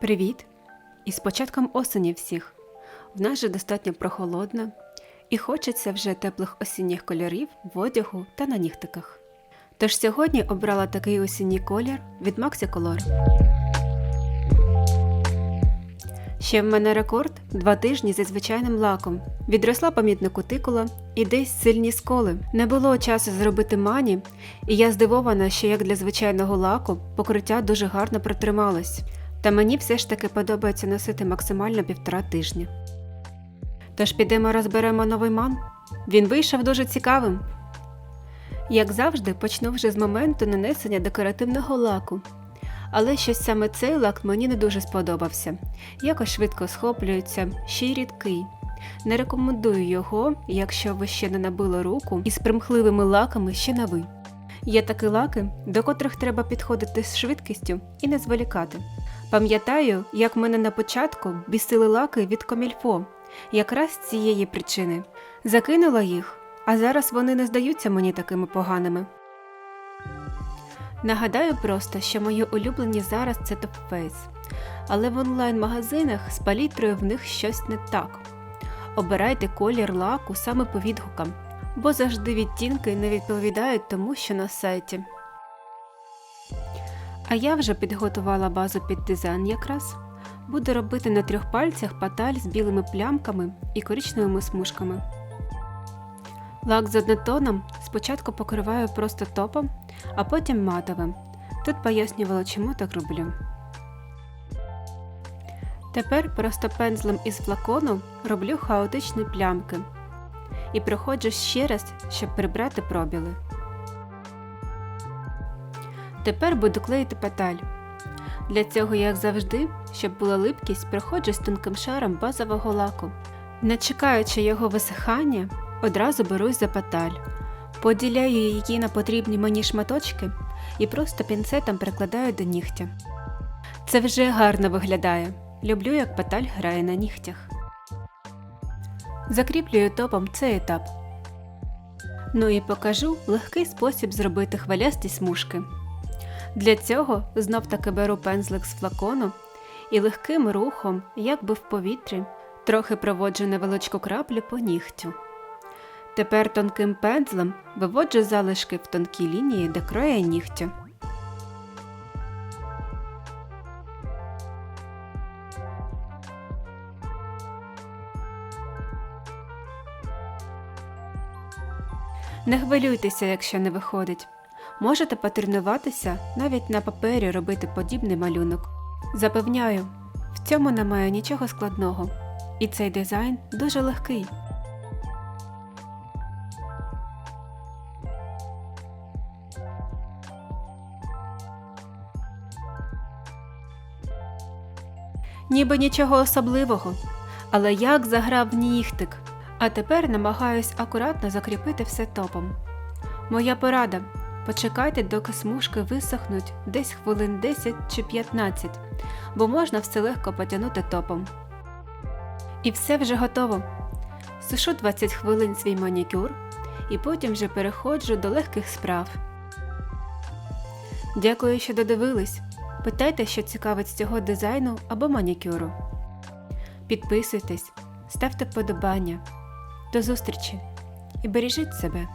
Привіт! І з початком осені всіх. В нас же достатньо прохолодно, і хочеться вже теплих осінніх кольорів в одягу та на нігтиках. Тож сьогодні обрала такий осінній колір від Maxi Color. Ще в мене рекорд два тижні зі звичайним лаком. Відросла помітна кутикула і десь сильні сколи. Не було часу зробити мані, і я здивована, що як для звичайного лаку покриття дуже гарно протрималось. Та мені все ж таки подобається носити максимально півтора тижня. Тож підемо розберемо новий ман. Він вийшов дуже цікавим. Як завжди, почну вже з моменту нанесення декоративного лаку. Але щось саме цей лак мені не дуже сподобався. Якось швидко схоплюється, ще й рідкий. Не рекомендую його, якщо ви ще не набили руку із примхливими лаками ще на ви. Є такі лаки, до котрих треба підходити з швидкістю і не зволікати. Пам'ятаю, як мене на початку бісили лаки від комільфо, якраз з цієї причини. Закинула їх, а зараз вони не здаються мені такими поганими. Нагадаю просто, що мої улюблені зараз це Face, але в онлайн-магазинах з палітрою в них щось не так. Обирайте колір лаку саме по відгукам, бо завжди відтінки не відповідають тому, що на сайті. А я вже підготувала базу під дизайн якраз. Буду робити на трьох пальцях паталь з білими плямками і коричневими смужками. Лак з однотоном спочатку покриваю просто топом, а потім матовим. Тут пояснювала, чому так роблю. Тепер просто пензлем із флакону роблю хаотичні плямки і проходжу ще раз, щоб прибрати пробіли. Тепер буду клеїти петаль. Для цього, як завжди, щоб була липкість, проходжу з тонким шаром базового лаку. Не чекаючи його висихання, одразу берусь за петаль, поділяю її на потрібні мені шматочки і просто пінцетом прикладаю до нігтя. Це вже гарно виглядає. Люблю, як петаль грає на нігтях. Закріплюю топом цей етап. Ну і покажу легкий спосіб зробити хвилясті смужки. Для цього знов таки беру пензлик з флакону і легким рухом, якби в повітрі, трохи проводжу невеличку краплю по нігтю. Тепер тонким пензлем виводжу залишки в тонкій лінії до краю нігтя. Не хвилюйтеся, якщо не виходить. Можете потренуватися навіть на папері робити подібний малюнок. Запевняю, в цьому немає нічого складного, і цей дизайн дуже легкий. Ніби нічого особливого, але як заграв нігтик. А тепер намагаюсь акуратно закріпити все топом. Моя порада почекайте, доки смужки висохнуть десь хвилин 10 чи 15, бо можна все легко потягнути топом. І все вже готово. Сушу 20 хвилин свій манікюр і потім вже переходжу до легких справ. Дякую, що додивились. Питайте, що цікавить з цього дизайну або манікюру. Підписуйтесь, ставте вподобання. До зустрічі і бережіть себе!